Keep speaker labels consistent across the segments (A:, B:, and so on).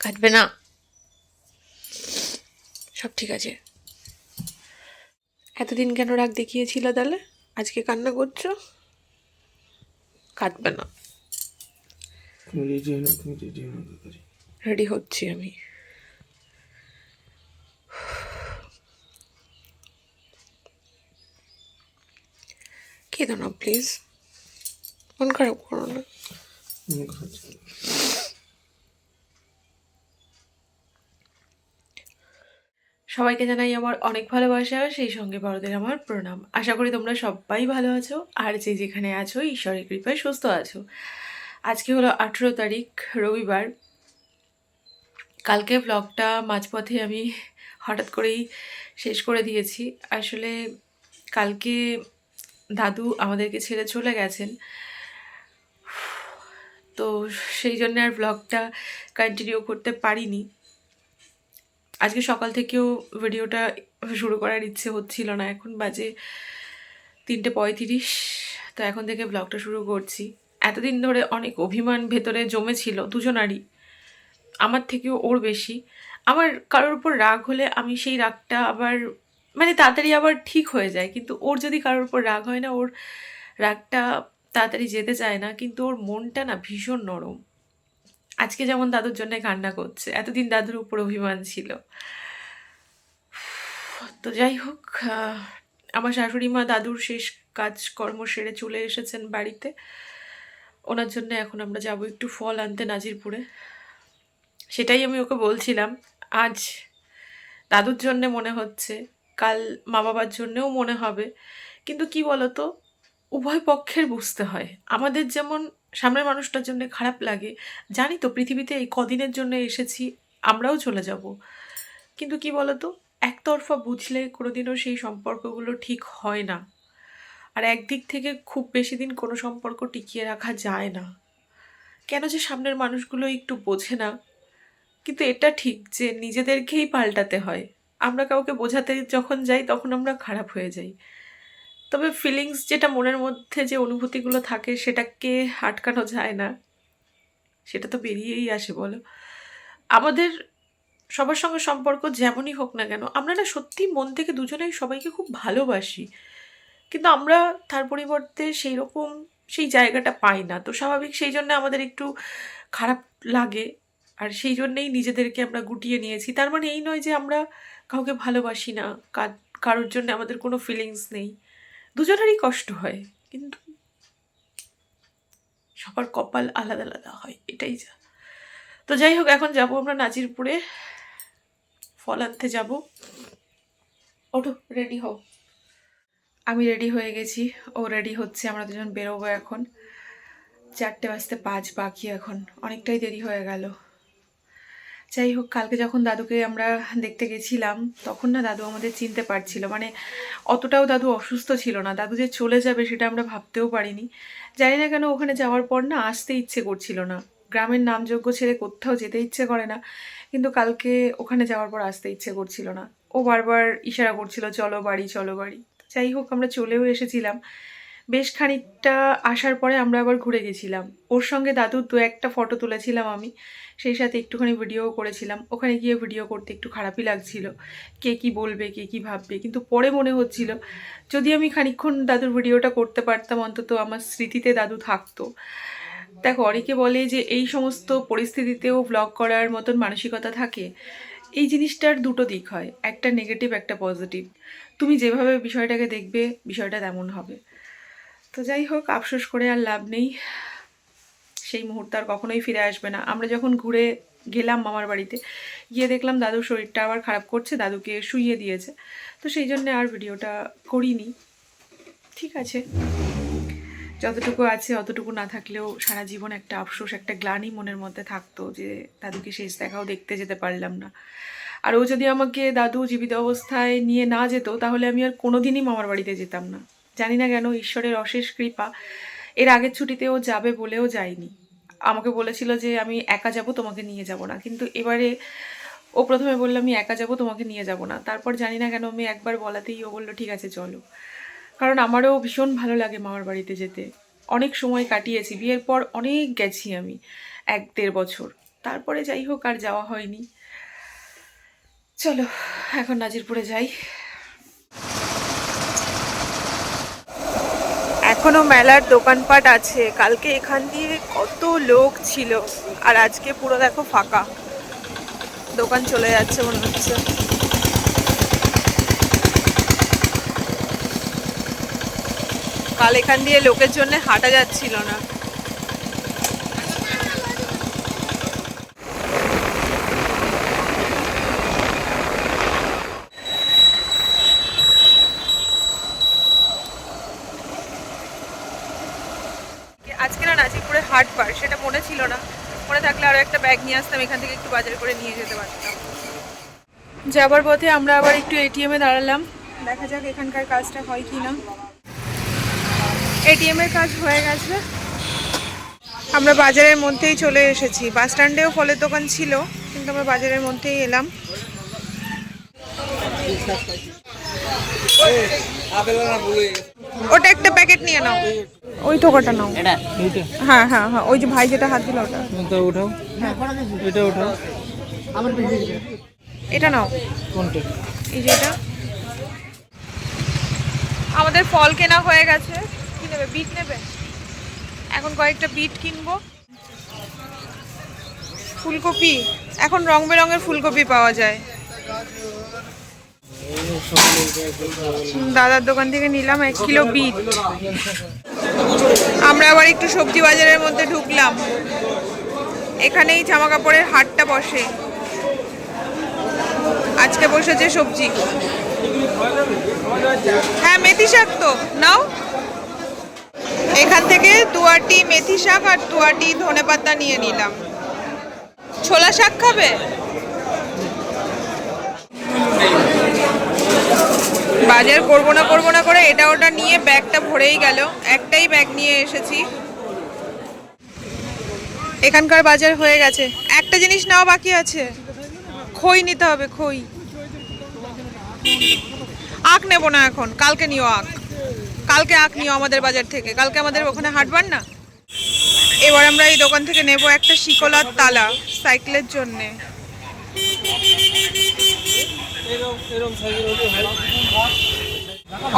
A: কাটবে না। সব ঠিক আছে। এতদিন কেন রাগ দেখিয়েছিল তাহলে? আজকে কান্না করছ? কাটবে না।
B: রেডি
A: হচ্ছি আমি। কেঁদো না প্লিজ মন খারাপ করো না
B: মন খারাপ ছিল।
A: সবাইকে জানাই আমার অনেক ভালোবাসা, সেই সঙ্গে বড়দের আমার প্রণাম। আশা করি তোমরা সবাই ভালো আছো, আর যে যেখানে আছো, ঈশ্বরের কৃপায় সুস্থ আছো। আজকে হলো আঠেরো তারিখ, রবিবার। কালকে ব্লগটা মাঝপথে আমি হঠাৎ করেই শেষ করে দিয়েছি। আসলে কালকে দাদু আমাদেরকে ছেড়ে চলে গেছেন। তো সেই জন্য আর ব্লগটা কন্টিনিউ করতে পারিনি। আজকে সকাল থেকেও ভিডিওটা শুরু করার ইচ্ছে হচ্ছিল না। এখন বাজে তিনটে পঁয়ত্রিশ, তো এখন থেকে ব্লগটা শুরু করছি। এতদিন ধরে অনেক অভিমান ভেতরে জমেছিল দুজনারই, আমার থেকেও ওর বেশি। আমার কারোর উপর রাগ হলে আমি সেই রাগটা আবার মানে তাড়াতাড়ি আবার ঠিক হয়ে যায়, কিন্তু ওর যদি কারোর উপর রাগ হয় না, ওর রাগটা তাড়াতাড়ি যেতে চায় না, কিন্তু ওর মনটা না ভীষণ নরম। আজকে যেমন দাদুর জন্য কান্না করছে, এতদিন দাদুর উপর অভিমান ছিল। তো যাই হোক আমার শাশুড়ি মা দাদুর শেষ কাজকর্ম সেরে চলে এসেছেন বাড়িতে। ওনার জন্য এখন আমরা যাব একটু ফল আনতে নাজিরপুরে। সেটাই আমি ওকে বলছিলাম, আজ দাদুর জন্যে মনে হচ্ছে, কাল মা বাবার জন্যেও মনে হবে। কিন্তু কি বলতো, উভয় পক্ষের বুঝতে হয়। আমাদের যেমন সামনের মানুষটার জন্য খারাপ লাগে। জানি তো পৃথিবীতে এই কদিনের জন্য এসেছি, আমরাও চলে যাব। কিন্তু কি বলতো, একতরফা বুঝলে কোনোদিনও সেই সম্পর্কগুলো ঠিক হয় না। আর একদিক থেকে খুব বেশি দিন কোনো সম্পর্ক টিকিয়ে রাখা যায় না। কেন যে সামনের মানুষগুলো একটু বোঝে না। কিন্তু এটা ঠিক যে নিজেদেরকেই পাল্টাতে হয়। আমরা কাউকে বোঝাতে যখন যাই, তখন আমরা খারাপ হয়ে যাই। তবে ফিলিংস যেটা মনের মধ্যে যে অনুভূতিগুলো থাকে সেটাকে আটকানো যায় না। সেটা তো বেরিয়েই আসে, বলো। আমাদের সবার সঙ্গে সম্পর্ক যেমনই হোক না কেন, আমরা না সত্যি মন থেকে দুজনেই সবাইকে খুব ভালোবাসি। কিন্তু আমরা তার পরিবর্তে সেই রকম সেই জায়গাটা পাই না। তো স্বাভাবিক সেই জন্য আমাদের একটু খারাপ লাগে আর সেই জন্যেই নিজেদেরকে আমরা গুটিয়ে নিয়েছি। তার মানে এই নয় যে আমরা কাউকে ভালোবাসি না কারোর জন্য আমাদের কোনো ফিলিংস নেই। দুজনেরই কষ্ট হয়, কিন্তু সবার কপাল আলাদা আলাদা হয়, এটাই যা। তো যাই হোক, এখন যাব আমরা নাজিরপুরে। ফল আনতে যাব। ওঠো রেডি হও। আমি রেডি হয়ে গেছি। ও রেডি হচ্ছে, আমরা দুজন বেরোবো এখন। চারটে বাজতে পাঁচ বাকি এখন। অনেকটাই দেরি হয়ে গেল। যাই হোক, কালকে যখন দাদুকে আমরা দেখতে গেছিলাম, তখন না দাদু আমাদের চিনতে পারছিল। মানে অতটাও দাদু অসুস্থ ছিল না। দাদু যে চলে যাবে সেটা আমরা ভাবতেও পারিনি। জানি না কেন ওখানে যাওয়ার পর না আসতে ইচ্ছে করছিল না। গ্রামের নামযোগ্য ছেড়ে কোথাও যেতে ইচ্ছে করে না। কিন্তু কালকে ওখানে যাওয়ার পর আসতে ইচ্ছে করছিল না। ও বারবার ইশারা করছিল, চলো বাড়ি চলো বাড়ি। যাই হোক, আমরা চলেও এসেছিলাম। বেশ খানিকটা আসার পরে আমরা আবার ঘুরে গেছিলাম। ওর সঙ্গে দাদুর দু একটা ফটো তুলেছিলাম আমি। সেই সাথে একটুখানি ভিডিও করেছিলাম। ওখানে গিয়ে ভিডিও করতে একটু খারাপই লাগছিল। কে কি বলবে, কে কি ভাববে? কিন্তু পরে মনে হচ্ছিল, যদি আমি খানিকক্ষণ দাদুর ভিডিওটা করতে পারতাম, অন্তত আমার স্মৃতিতে দাদু থাকতো। দেখো, অনেকে বলে যে এই সমস্ত পরিস্থিতিতেও ব্লগ করার মতন মানসিকতা থাকে। এই জিনিসটার দুটো দিক হয়, একটা নেগেটিভ একটা পজিটিভ তুমি যেভাবে বিষয়টাকে দেখবে, বিষয়টা তেমন হবে। তো যাই হোক, আফসোস করে আর লাভ নেই। সেই মুহূর্ত আর কখনোই ফিরে আসবে না। আমরা যখন ঘুরে গেলাম মামার বাড়িতে, গিয়ে দেখলাম দাদুর শরীরটা আবার খারাপ করছে, দাদুকে শুইয়ে দিয়েছে। তো সেই জন্য আর ভিডিওটা করিনি। ঠিক আছে। যতটুকু আছে অতটুকু না থাকলেও সারা জীবন একটা আফসোস, একটা গ্লানি মনের মধ্যে থাকতো যে দাদুকে শেষ দেখাও দেখতে যেতে পারলাম না। আর ও যদি আমাকে দাদু জীবিত অবস্থায় নিয়ে না যেত, তাহলে আমি আর কোনোদিনই মামার বাড়িতে যেতাম না। জানি না কেন ঈশ্বরের অশেষ কৃপা। এর আগের ছুটিতে ও যাবে বলেও যায়নি আমাকে বলেছিল যে, আমি একা যাব, তোমাকে নিয়ে যাব না। কিন্তু এবারে ও প্রথমে বলল, আমি একা যাব, তোমাকে নিয়ে যাব না। তারপর জানি না কেন আমি একবার বলাতেই ও বলল, ঠিক আছে, চলো। কারণ আমারও ভীষণ ভালো লাগে মামার বাড়িতে যেতে। অনেক সময় কাটিয়েছি, বিয়ের পর অনেক গেছি আমি, এক দেড় বছর।
C: তারপরে যাই হোক, আর যাওয়া হয়নি। চলো, এখন নাজিরপুরে যাই। এখনও মেলার দোকানপাট আছে। কালকে এখান দিয়ে কত লোক ছিল। আর আজকে পুরো দেখো ফাঁকা। দোকান চলে যাচ্ছে মনে হচ্ছে। কাল এখান দিয়ে লোকের জন্য হাঁটা যাচ্ছিল না আজকে না নাজিরপুরে হাট বার সেটা মনে ছিল না মনে থাকলে আরও একটা ব্যাগ নিয়ে আসতাম এখান থেকে একটু বাজার করে নিয়ে যেতে পারতাম। যাবার পথে আমরা আবার একটু এটিএমে দাঁড়ালাম। দেখা যাক এখানকার কাজটা হয় কি না। এটিএম এর কাজ হয়ে গেছে। আমরা বাজারের মধ্যেই চলে এসেছি। বাস স্ট্যান্ডেও ফলের দোকান ছিল কিন্তু আমরা বাজারের মধ্যেই এলাম। ওটা একটা প্যাকেট নিয়ে নাও। ওই টোকাটা নাও।
B: এইটা?
C: হ্যাঁ হ্যাঁ হ্যাঁ ওই যে ভাই যেটা হাত দিল ওটা।
B: কোনটা উঠাও এটা উঠাও
C: এটা নাও।
B: কোনটা?
C: এই যে এটা। আমাদের ফল কেনা হয়ে গেছে। কি নেবে? বিট নেবে? এখন কয়েকটা বিট কিনবো। ফুলকপি। এখন রং বেরঙের ফুলকপি পাওয়া যায়। দাদার দোকান থেকে নিলাম এক কিলো বিট। আমরা আবার একটু সবজি বাজারের মধ্যে ঢুকলাম। এখানেই জামা কাপড়ের হাটটা বসে। আজকে বসেছে সবজি। হ্যাঁ মেথি শাক তো। নাও। এখান থেকে দুয়াটি মেথি শাক আর দুয়াটি ধনে পাতা নিয়ে নিলাম। ছোলা শাক খাবে? বাজার করব না করব না করে এটা ওটা নিয়ে ব্যাগটা ভরেই গেল। একটাই ব্যাগ নিয়ে এসেছি। এখানকার বাজার হয়ে গেছে। একটা জিনিস নাও বাকি আছে। খই নিতে হবে, খই। আখ নেব না এখন। কালকে নিও আখ। কালকে আখ নিও আমাদের বাজার থেকে। কালকে আমাদের ওখানে হাঁটবার না? এবার আমরা এই দোকান থেকে নেব একটা শিকলার তালা সাইকেলের জন্যে।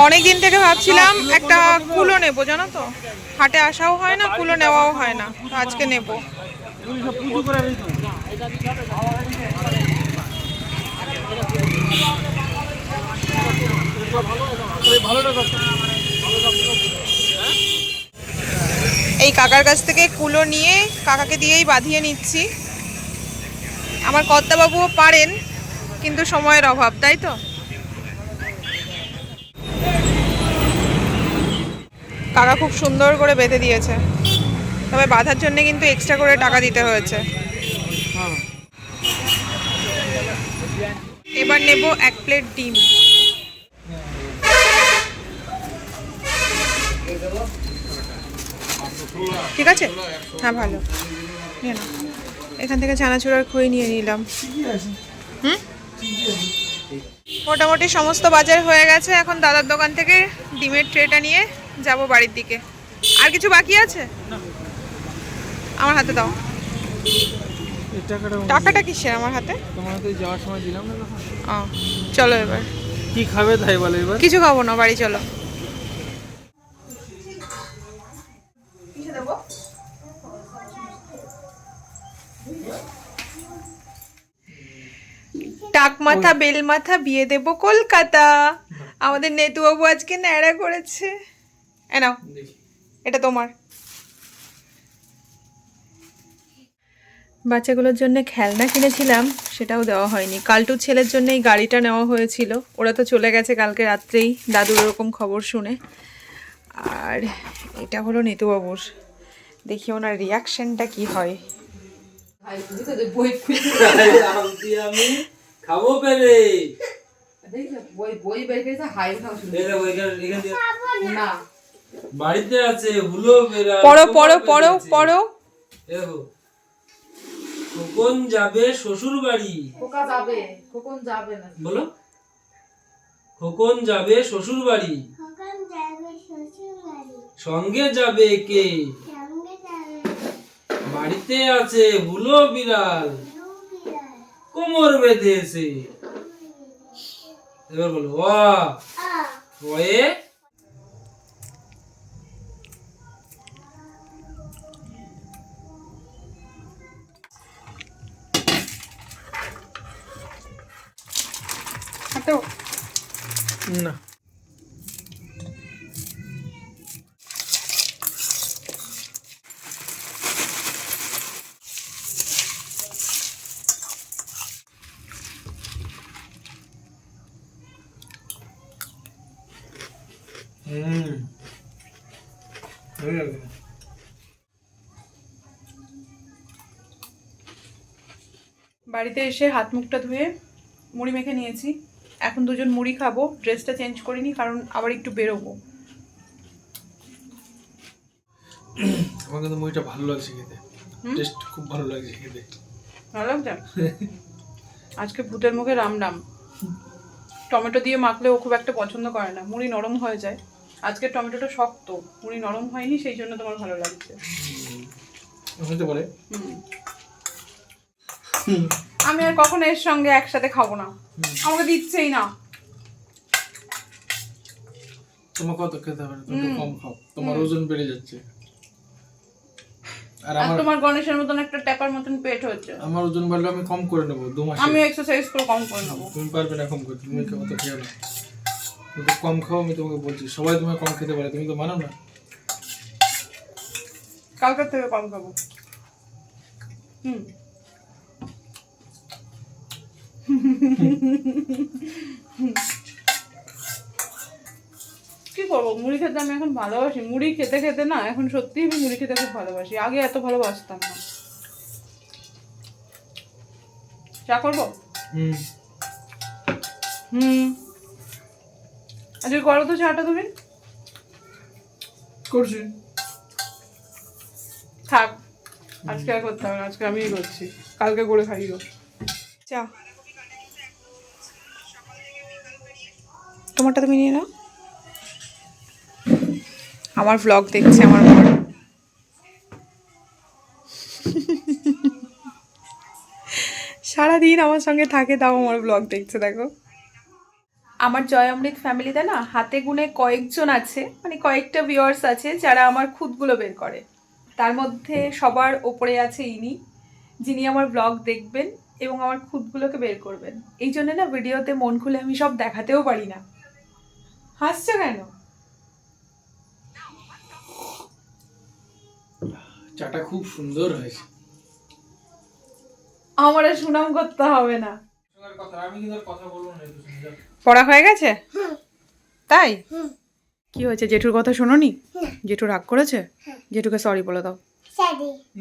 C: অনেক দিন থেকে ভাবছিলাম একটা কুলো নেব, জানো তো? হাটে আসাও হয় না, কুলো নেওয়াও হয় না, আজকে নেব। এই কাকার কাছ থেকে কুলো নিয়ে কাকাকে দিয়েই বাঁধিয়ে নিচ্ছি। আমার কর্তাবাবুও পারেন কিন্তু সময়ের অভাব, তাই তো? কাকা খুব সুন্দর করে বেঁধে দিয়েছে। তবে বাঁধার জন্য কিন্তু এক্সট্রা করে টাকা দিতে হয়েছে। এবার নেব এক প্লেট ডিম। ঠিক আছে? হ্যাঁ ভালো। এখান থেকে চানাচুরার খই নিয়ে নিলাম। হুম? মোটামুটি সমস্ত বাজার হয়ে গেছে। এখন দাদার দোকান থেকে ডিমের ট্রেটা নিয়ে যাব বাড়ির দিকে। আর কিছু বাকি আছে? আমার হাতে দাও।
B: টাকাটা
C: কিসের আমার হাতে?
B: তোমার হাতে যাওয়ার সময় দিলাম না
C: চলো এবার।
B: কি খাবে তাই বলো এবার?
C: কিছু খাব না বাড়ি চলো। টাক মাথা বেল মাথা বিয়ে দেব কলকাতা। আমাদের নেতুবাবু আজকে ন্যাড়া করেছে। এ নাও এটা তোমার। বাচ্চাগুলোর জন্য খেলনা কিনেছিলাম সেটাও দেওয়া হয়নি। কালটু ছেলের জন্য এই গাড়িটা নেওয়া হয়েছিল। ওরা তো চলে গেছে কালকে রাত্রেই দাদুর ওরকম খবর শুনে। আর এটা হলো নিতুবাবুর। দেখি ওনার রিয়াকশনটা কি হয়।
D: আমি খাব পেরে
E: না।
D: বাড়িতে আছে হুলো বেরা
C: পড়ো পড়ো পড়ো পড়ো।
D: দেখো। খোকন যাবে শ্বশুর বাড়ি।
E: খোকা যাবে খোকন যাবে না।
D: বলো। খোকন যাবে শ্বশুর বাড়ি।
F: খোকন যাবে শ্বশুর বাড়ি।
D: সঙ্গে যাবে কে?
F: সঙ্গে যাবে।
D: বাড়িতে আছে হুলো বিড়াল। কোমর বেঁধেছে। এবার বলো ওয়া ওয়ে
B: না হুম হয়ে গেল
C: বাড়িতে এসে হাত মুখটা ধুয়ে মুড়ি মেখে নিয়েছি। এখন দুজন মুড়ি খাব ড্রেসটা চেঞ্জ করিনি কারণ আবার একটু বেরোবো।
B: আমার কিন্তু মুভিটা ভালো লাগছে খেতে? টেস্ট খুব ভালো লাগছে খেতে।
C: ভালো লাগছে? আজকে ভূতের মুখে রাম রাম টমেটো দিয়ে মাখলেও খুব একটা পছন্দ করে না। মুড়ি নরম হয়ে যায়। আজকে টমেটোটা শক্ত। মুড়ি নরম হয়নি সেই জন্য তোমার ভালো লাগছে।
B: হতে পারে।
C: হুম। আমি আর কখনো এর সঙ্গে একসাথে খাব না। আমাকে দিচ্ছেই না।
B: তোমার কত খেতে হবে তুমি কম খাও। তোমার ওজন বেড়ে যাচ্ছে। আর আমার
C: তোমার গণেশের মতন একটা ট্যাপার মতন পেট হচ্ছে।
B: আমার ওজন বাড়লে আমি কম করে নেব দু মাসে।
C: আমি এক্সারসাইজ করে কম করে নেব।
B: তুমি পারবে না কম করতে তুমি অত খেও না। তুমি তো কম খাও আমি তোমাকে বলছি সবাই তোমার কম খেতে পারে তুমি তো মানো না।
C: কালকের থেকে কম খাব। হুম। কি করব? মুড়ি খেতে আমি এখন ভালোবাসি। মুড়ি খেতে খেতে না এখন সত্যি আমি মুড়ি খেতে খুব ভালোবাসি। আগে এত ভালোবাসতাম না। চা করব?
B: হুম।
C: হুম। আজকে করো তো চাটা তুমি।
B: করছি।
C: থাক। আজকে আর করতে হবে না আজকে আমিই করছি। কালকে করে খাইও। চা। তোমারটা তুমি নিয়ে নাও। আমার ভ্লগ দেখছে আমার বর। সারাদিন আমার সঙ্গে থাকে, তাও আমার ব্লগ দেখছে, দেখো। আমার জয় অমৃত ফ্যামিলিতে না, হাতে গুনে কয়েকজন আছে মানে কয়েকটা ভিউয়ার্স আছে, যারা আমার খুদগুলো বের করে। তার মধ্যে সবার ওপরে আছে ইনি, যিনি আমার ব্লগ দেখবেন এবং আমার খুদগুলোকে বের করবেন। এই জন্য না ভিডিওতে মন খুলে আমি সব দেখাতেও পারি না। হাসছো কেন?
B: চাটা খুব সুন্দর হয়েছে।
C: আমার আর সুনাম করতে হবে না।
B: তোমার কথা আমি কিন্তু আর কথা বলব না একটু শুনে যাও।
C: পড়া হয়ে গেছে? তাই? কি হয়েছে? জেঠুর কথা শোনোনি? জেঠু রাগ করেছে? জেঠুকে সরি বলে দাও।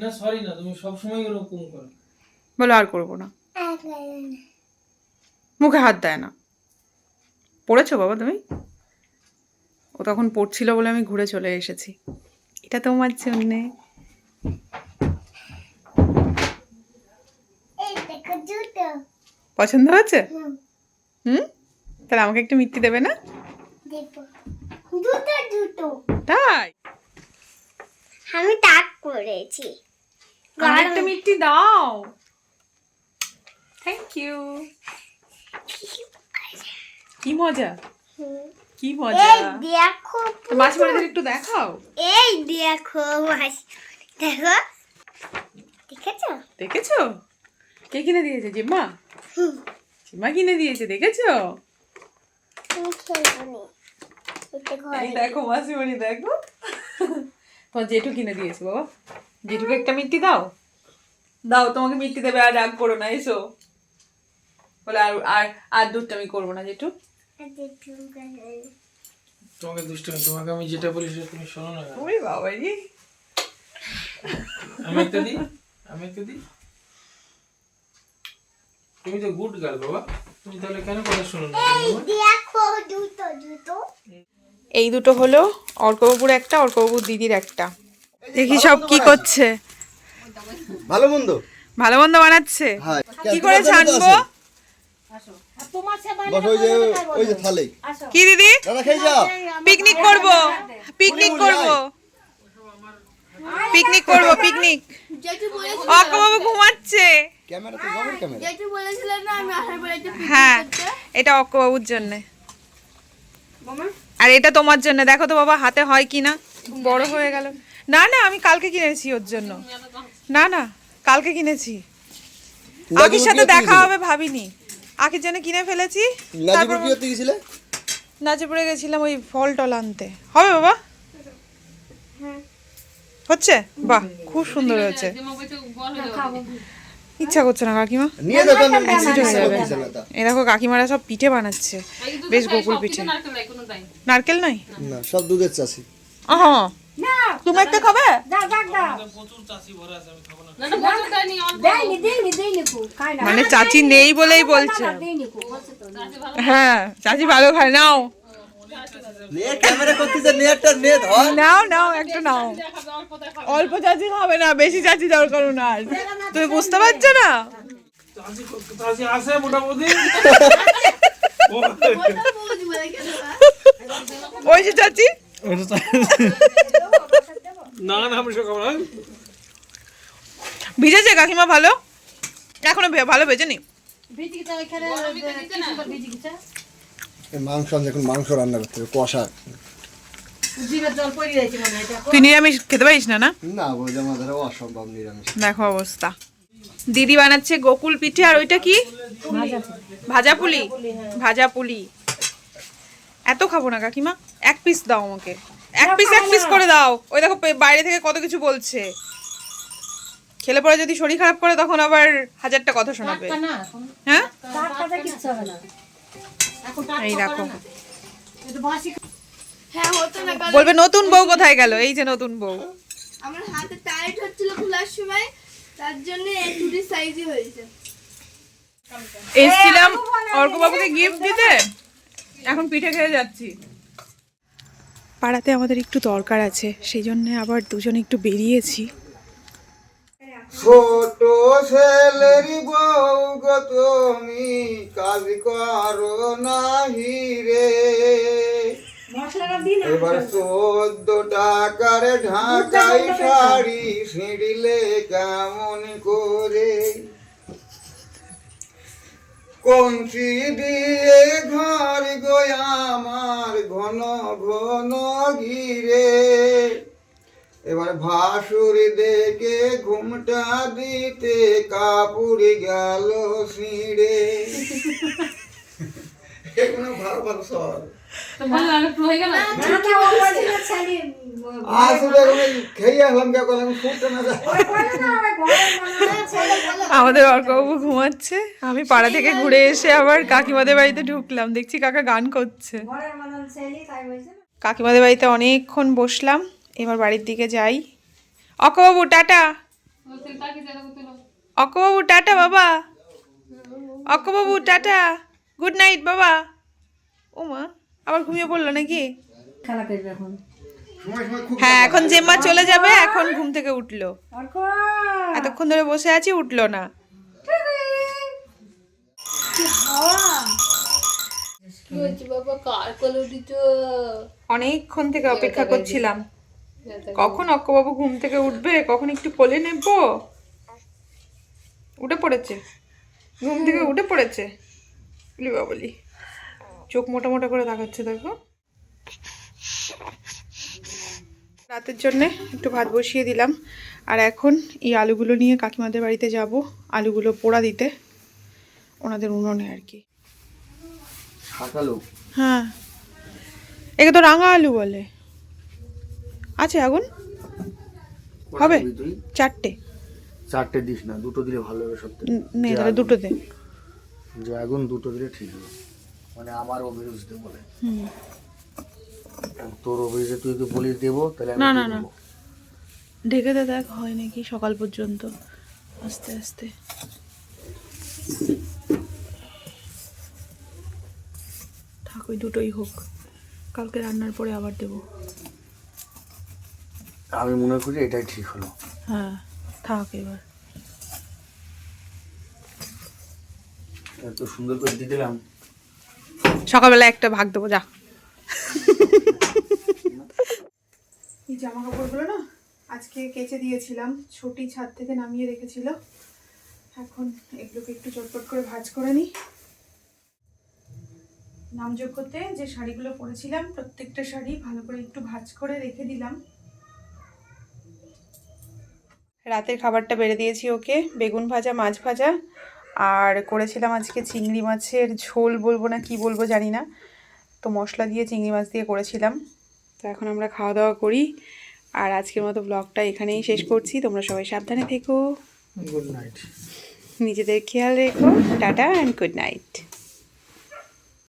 B: না সরি না তুমি সব সময় এরকম করো।
C: বলো আর করব না। মুখে হাত দেয় না। পড়েছো বাবা তুমি? ও তখন পড়ছিল বলে আমি ঘুরে চলে এসেছি। এটা তোমার জন্যে। পছন্দ হয়েছে? হুম। তাহলে আমাকে একটু মিষ্টি দেবে না? তাই?
F: আমি তাক করেছি।
C: একটা মিষ্টি দাও। থ্যাংক ইউ কি মজা। কি মজা?
F: এই দেখো
C: মাছ মারিদের একটু দেখাও।
F: এই দেখো মাছ দেখো। দেখেছ?
C: দেখেছ? কে কিনে দিয়েছে? জিম্মা? জিম্মা কিনে দিয়েছে দেখেছ? দেখো মাসিমণি দেখো তোমার জেঠু কিনে দিয়েছে বাবা। জেঠুকে একটা মিষ্টি দাও। দাও তোমাকে মিট্টি দেবে আর রাগ করো না এসো। বলে আর আর আর দুধটা আমি করব না জেঠু।
B: তোমাকে দুষ্টমি তোমাকে আমি যেটা বলি সেটা তুমি শোনো না?
C: ওই বাবা রে।
B: আমি একটা দিই আমি একটা দিই। তুমি তো গুড গার্ল বাবা তুমি তাহলে কেন কথা শোনো না আমার?
F: দেখো দুটো দুটো।
C: এই দুটো হলো অর্কবাবুর একটা অর্কবাবুর দিদির একটা। দেখি সব কি করছে।
G: ভালো মন্দ?
C: ভালো মন্দ বানাচ্ছে।
G: হ্যাঁ।
C: কি করে ছানবো? কি দিদি?
G: দাদা খেয়ে যাও।
C: পিকনিক করব। পিকনিক করব। পিকনিক করব পিকনিক। অক্কা বাবু ঘুমাচ্ছে।
G: ক্যামেরা তো জমের ক্যামেরা।
F: যেটু বলেছিল না আমি আসার পরে একটা
C: হ্যাঁ এটা অক্কা বাবুর জন্য। আর এটা তোমার জন্য। দেখো তো বাবা হাতে হয় কি না? বড় হয়ে গেল। না না আমি কালকে কিনেছি ওর জন্য। না না কালকে কিনেছি। আকির সাথে দেখা হবে ভাবিনি। আকির জন্য কিনে ফেলেছি।
G: নাজিপুর কি করতে
C: গেছিলাম ওই ফল টল আনতে। হবে বাবা? হচ্ছে? বাহ খুব সুন্দর হয়েছে। ইচ্ছা করছে না কাকিমা? এ দেখো কাকিমারা সব পিঠে বানাচ্ছে। বেশ গোকুল পিঠে নারকেল নাই?
G: না সব দুধের চাষি।
C: আহ। তুমি একটা খাবে? মানে চাচি নেই বলেই বলছে। হ্যাঁ চাচি ভালো খায় নাও।
G: নে
C: নাও নাও একটা নাও। অল্প চাচি খাবে না বেশি চাচি দরকার ওনার। তুমি বুঝতে পারছ না?
D: মোটামুটি।
C: ওই যে চাচি।
D: না না আমি না।
C: ভিজেছে কাকিমা ভালো? এখনও ভালো ভেজেনি?
G: এই মাংস এখন মাংস রান্না করতে হবে কষা।
C: তুই নিরামিষ খেতে পারিস না না?
G: না অসম্ভব নিরামিষ।
C: দেখো অবস্থা। দিদি বানাচ্ছে গোকুল পিঠে আর ওইটা কি? ভাজা পুলি। ভাজা পুলি? এত খাব না কাকিমা এক পিস দাও আমাকে। এক পিস এক পিস করে দাও। ওই দেখো বাইরে থেকে কত কিছু বলছে। খেলে পরে যদি শরীর খারাপ করে তখন আবার হাজারটা কথা শোনাবে। হ্যাঁ? এই দেখো।
F: হ্যাঁ হতো না
C: বলবে নতুন বউ কোথায় গেল? এই যে নতুন বউ।
F: আমার হাতে টাইট হচ্ছিল খোলার সময় তার জন্য একটু সাইজই হয়েছে।
C: এসছিলাম অর্কবাবুকে গিফট দিতে। এখন পিঠে খেয়ে যাচ্ছি। পাড়াতে আমাদের একটু দরকার আছে, সেই জন্য আবার দুজন একটু বেরিয়েছি।
H: ছোট ছেলের বউ গো তুমি কাজ করো নাহি রে। এবার চোদ্দ টাকার ঢাকাই শাড়ি ছিঁড়লে কেমন করে? কঞ্চি দিয়ে ঘর গো আমার ঘন ঘন ঘিরে এবার ভাসুর দেখে ঘুমটা দিতে কাপুর গেল সিঁড়ে। এগুলো ভালো ভালো সর
C: আমাদের অর্কবাবু ঘুমাচ্ছে আমি পাড়া থেকে ঘুরে এসে আবার কাকিমাদের বাড়িতে ঢুকলাম দেখছি কাকা গান করছে। কাকিমাদের বাড়িতে অনেকক্ষণ বসলাম এবার বাড়ির দিকে যাই। অকবাবু টাটা। অকবাবু টাটা বাবা। অকবাবু টাটা। গুড নাইট বাবা। ও মা। আবার ঘুমিয়ে পড়ল নাকি?
H: সময় সময় খুব
C: হ্যাঁ এখন জেম্মা চলে যাবে এখন ঘুম থেকে উঠল। এতক্ষণ ধরে বসে আছি উঠল না। অনেকক্ষণ থেকে অপেক্ষা করছিলাম। কখন অক্কবাবু ঘুম থেকে উঠবে? কখন একটু কোলে নেব? উঠে পড়েছে। ঘুম থেকে উঠে পড়েছে বলি বাবলি চোখ মোটা মোটা করে তাকাচ্ছে দেখো। রাতের জন্যে একটু ভাত বসিয়ে দিলাম। আর এখন এই আলুগুলো নিয়ে কাকিমাদের বাড়িতে যাব আলুগুলো পোড়া দিতে ওনাদের উনুনে আর কি। হ্যাঁ। একে তো রাঙা আলু বলে। আছে আগুন? হবে? চারটে।
G: চারটে দিস না দুটো দিলে ভালো হবে সত্যি
C: উম, নে তাহলে দুটো দে
G: যে আগুন দুটো দিলে ঠিক হবে। মানে আমার অভিরুচিতে বলে। তোর অভিরুচি তুই যদি বলিস দেবো তাহলে
C: না, না, না। ঢেকে দে দেখ হয় নাকি সকাল পর্যন্ত। আস্তে আস্তে। থাক ওই দুটোই হোক। কালকে রান্নার পরে আবার দেবো।
G: আমি মনে করি এটাই ঠিক হলো।
C: হ্যাঁ থাক এবার।
G: এত সুন্দর করে দিয়ে দিলাম।
C: সকালবেলা একটা ভাগ দেবো, যা। এই জামা কাপড়গুলো না আজকে কেচে দিয়েছিলাম, ছুটি ছাদ থেকে নামিয়ে রেখেছিল। এখন এগুলোকে একটু চটপট করে ভাজ করে নিই। নামযোগ্যতে যে শাড়িগুলো পরেছিলাম, প্রত্যেকটা শাড়ি ভালো করে একটু ভাজ করে রেখে দিলাম। রাতের খাবারটা বেড়ে দিয়েছি ওকে, বেগুন ভাজা, মাছ ভাজা আর করেছিলাম আজকে চিংড়ি মাছের ঝোল বলব না কি বলব জানি না। তো মশলা দিয়ে চিংড়ি মাছ দিয়ে করেছিলাম। তো এখন আমরা খাওয়া দাওয়া করি। আর আজকের মতো ব্লগটা এখানেই শেষ করছি। তোমরা সবাই সাবধানে থেকো।
B: গুড নাইট
C: নিজেদের খেয়াল রেখো। Tata and good night